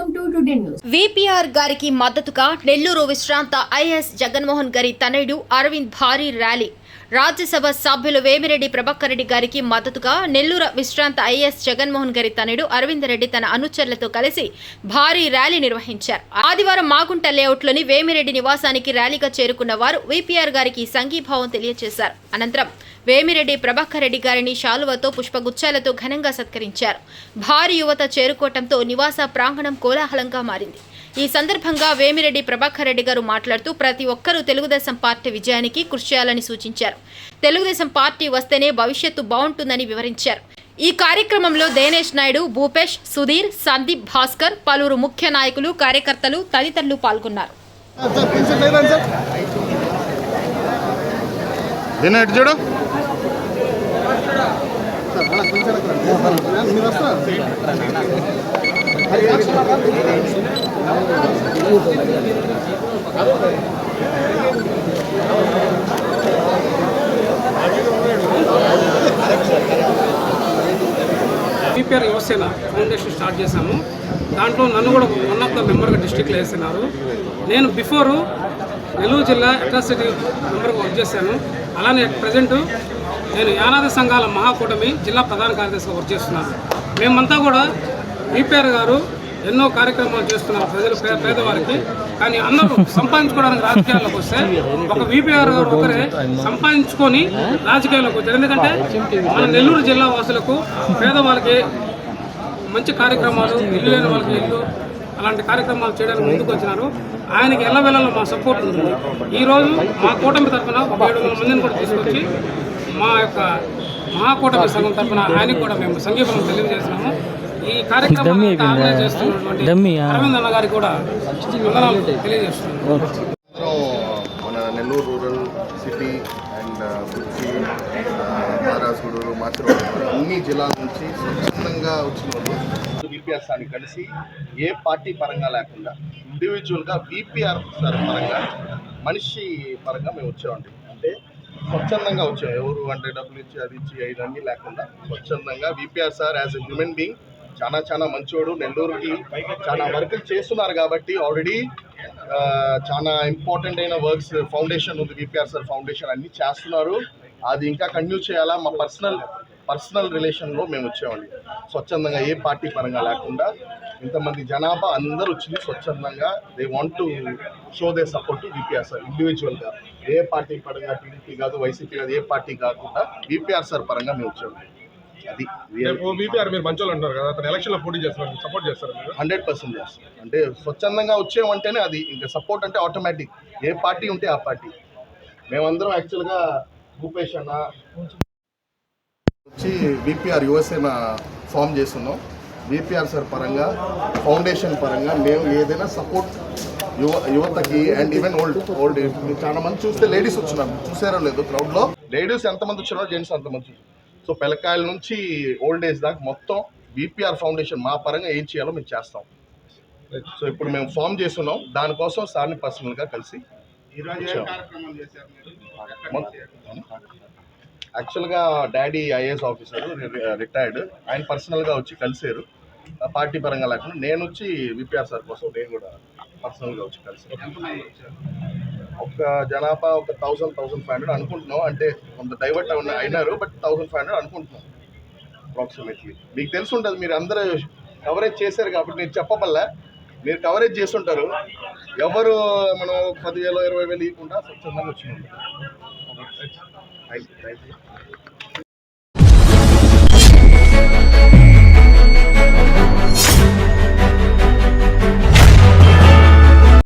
Welcome to today news. VPR గారికి మద్దతుగా నెల్లూరు విశ్రాంత ఐఎస్ జగన్మోహన్ గారి తనయుడు అరవింద్ భారీ ర్యాలీ. రాజ్యసభ సభ్యులు వేమిరెడ్డి ప్రభాకర్ రెడ్డి గారికి మద్దతుగా నెల్లూరు విశ్రాంత ఐఎస్ జగన్మోహన్ గారి తనయుడు అరవింద్ రెడ్డి తన అనుచరులతో కలిసి భారీ ర్యాలీ నిర్వహించారు. ఆదివారం మాగుంట లేఅవుట్లోని వేమిరెడ్డి నివాసానికి ర్యాలీగా చేరుకున్న వారు విపిఆర్ గారికి సంఘీభావం తెలియజేశారు అనంతరం వేమిరెడ్డి ప్రభాకర్ రెడ్డి గారిని శాలువతో పుష్పగుచ్చాలతో ఘనంగా సత్కరించారు. భారీ యువత చేరుకోవటంతో నివాస ప్రాంగణం కోలాహలంగా మారింది. ఈ సందర్భంగా వేమిరెడ్డి ప్రభాకర్ రెడ్డి గారు మాట్లాడుతూ ప్రతి ఒక్కరూ తెలుగుదేశం పార్టీ విజయానికి కృషి చేయాలని సూచించారు. తెలుగుదేశం పార్టీ వస్తేనే భవిష్యత్తు బాగుంటుందని వివరించారు. ఈ కార్యక్రమంలో దేనేష్ నాయుడు భూపేష్ సుధీర్ సందీప్ భాస్కర్ పలువురు ముఖ్య నాయకులు కార్యకర్తలు తదితరులు పాల్గొన్నారు. చూడు. మీరు వస్తున్నారు పీపీఆర్ యువసేన ఫౌండేషన్ స్టార్ట్ చేశాము. దాంట్లో నన్ను కూడా వన్ ఆఫ్ ద మెంబర్గా డిస్టిక్లో వేస్తున్నారు నేను బిఫోరు నెల్లూరు జిల్లా అట్రాసిటీ మెంబర్గా వర్క్ చేశాను. అలానే ప్రజెంట్ నేను యానాది సంఘాల మహాకూటమి జిల్లా ప్రధాన కార్యదర్శిగా వర్క్ చేస్తున్నాను. మేమంతా కూడా పీపీఆర్ గారు ఎన్నో కార్యక్రమాలు చేస్తున్నారు ప్రజలు పే పేదవారికి. కానీ అందరూ సంపాదించుకోవడానికి రాజకీయాల్లోకి వస్తే ఒక వీపీఆర్ గారు ఒకరే సంపాదించుకొని రాజకీయాల్లోకి వచ్చారు. ఎందుకంటే మన నెల్లూరు జిల్లా వాసులకు పేదవాళ్ళకి మంచి కార్యక్రమాలు ఇల్లు లేని వాళ్ళకి ఇల్లు అలాంటి కార్యక్రమాలు చేయడానికి ముందుకు వచ్చినారు. ఆయనకి ఎల్లవేళలో మా సపోర్ట్ ఉంటుంది ఈరోజు మా కూటమి తరఫున ఒక ఏడు వందల మందిని కూడా తీసుకొచ్చి మా యొక్క మహాకూటమి సంఘం తరఫున ఆయనకి కూడా మేము సంఘీభావం తెలియజేస్తున్నాము. ఈ కార్యక్రమం ఆర్గనైజ్ చేస్తున్నటువంటి అరవింద్ అన్న గారికి కూడా వందనాలు తెలియజేస్తున్నాము అందరం మన నెల్లూరు రూరల్ సిటీ అండ్ కుర్చి మహారాజుగూడూరు మాచిరోడు అన్ని జిల్లాల నుంచి స్వచ్ఛందంగా వచ్చిన వాళ్ళు బీపీఆర్ సార్ని కలిసి ఏ పార్టీ పరంగా లేకుండా ఇండివిజువల్గా బీపీఆర్ సార్ పరంగా మనిషి పరంగా మేము వచ్చామండి అంటే స్వచ్ఛందంగా వచ్చాం. ఎవరు అంటే డబ్బులు ఇచ్చి అది ఇచ్చి ఇవన్నీ లేకుండా స్వచ్ఛందంగా BPR sir as a human being చాలా చాలా మంచివాడు నెల్లూరుకి చాలా వర్కులు చేస్తున్నారు కాబట్టి ఆల్రెడీ చాలా ఇంపార్టెంట్ అయిన వర్క్స్ ఫౌండేషన్ ఉంది విపిఆర్ సార్ ఫౌండేషన్ అన్నీ చేస్తున్నారు. అది ఇంకా కంటిన్యూ చేయాలా? మా పర్సనల్ పర్సనల్ రిలేషన్లో మేము వచ్చామండి. స్వచ్ఛందంగా ఏ పార్టీ పరంగా లేకుండా ఇంతమంది జనాభా అందరూ వచ్చింది స్వచ్ఛందంగా they want to show they support VPR sir ఇండివిజువల్గా ఏ పార్టీ పరంగా టీడీపీ కాదు వైసీపీ కాదు ఏ పార్టీ కాకుండా విపిఆర్ సార్ పరంగా మేము వచ్చాము అది బీపీఆర్ మీరు మంచోళ్ళు అంటారు కదా అతను ఎలక్షన్లో పోటీ చేస్తున్నారు సపోర్ట్ చేస్తారు మీరు? హండ్రెడ్ పర్సెంట్ చేస్తాం అంటే స్వచ్ఛందంగా వచ్చామంటేనే అది ఇంకా సపోర్ట్ అంటే ఆటోమేటిక్ ఏ పార్టీ ఉంటే ఆ పార్టీ. మేమందరం యాక్చువల్గా భూపేష్ అన్న వచ్చి బీపీఆర్ యువసేన ఫామ్ చేస్తున్నాం. బీపీఆర్ సార్ పరంగా ఫౌండేషన్ పరంగా మేము ఏదైనా సపోర్ట్ యువ యువతకి అండ్ ఈవెన్ ఓల్డ్ ఓల్డ్ చాలా మంది చూస్తే లేడీస్ వచ్చినారు. చూసారో లేదు క్రౌడ్లో లేడీస్ ఎంతమంది వచ్చినారో జెంట్స్ అంతమంది చూసారు. సో పిల్లకాయల నుంచి ఓల్డ్ ఏజ్ దాకా మొత్తం బీపీఆర్ ఫౌండేషన్ మా పరంగా ఏం చేయాలో మేము చేస్తాం. సో ఇప్పుడు మేము ఫామ్ చేస్తున్నాం. దానికోసం సార్ని పర్సనల్గా కలిసి. యాక్చువల్గా డాడీ ఐఏఎస్ ఆఫీసర్ రిటైర్డ్ ఆయన పర్సనల్గా వచ్చి కలిసారు పార్టీ పరంగా లేకుండా నేను వచ్చి విపిఆర్ సార్ కోసం నేను కూడా పర్సనల్గా వచ్చి కలిసాను ఒక జనాభా ఒక థౌసండ్ థౌసండ్ ఫైవ్ హండ్రెడ్ అనుకుంటున్నాం. అంటే కొంత డైవర్ట్ ఉన్న అయినారు బట్ థౌసండ్ ఫైవ్ హండ్రెడ్ అనుకుంటున్నాం. అప్రాక్సిమేట్లీ మీకు తెలిసి ఉంటుంది మీరు అందరూ కవరేజ్ చేశారు కాబట్టి నేను చెప్పబల్లా. మీరు కవరేజ్ చేస్తుంటారు. ఎవరు మనం పదివేలు ఇరవై వేలు ఇవ్వకుండా స్వచ్ఛందంగా వచ్చినాం థ్యాంక్ యూ థ్యాంక్ యూ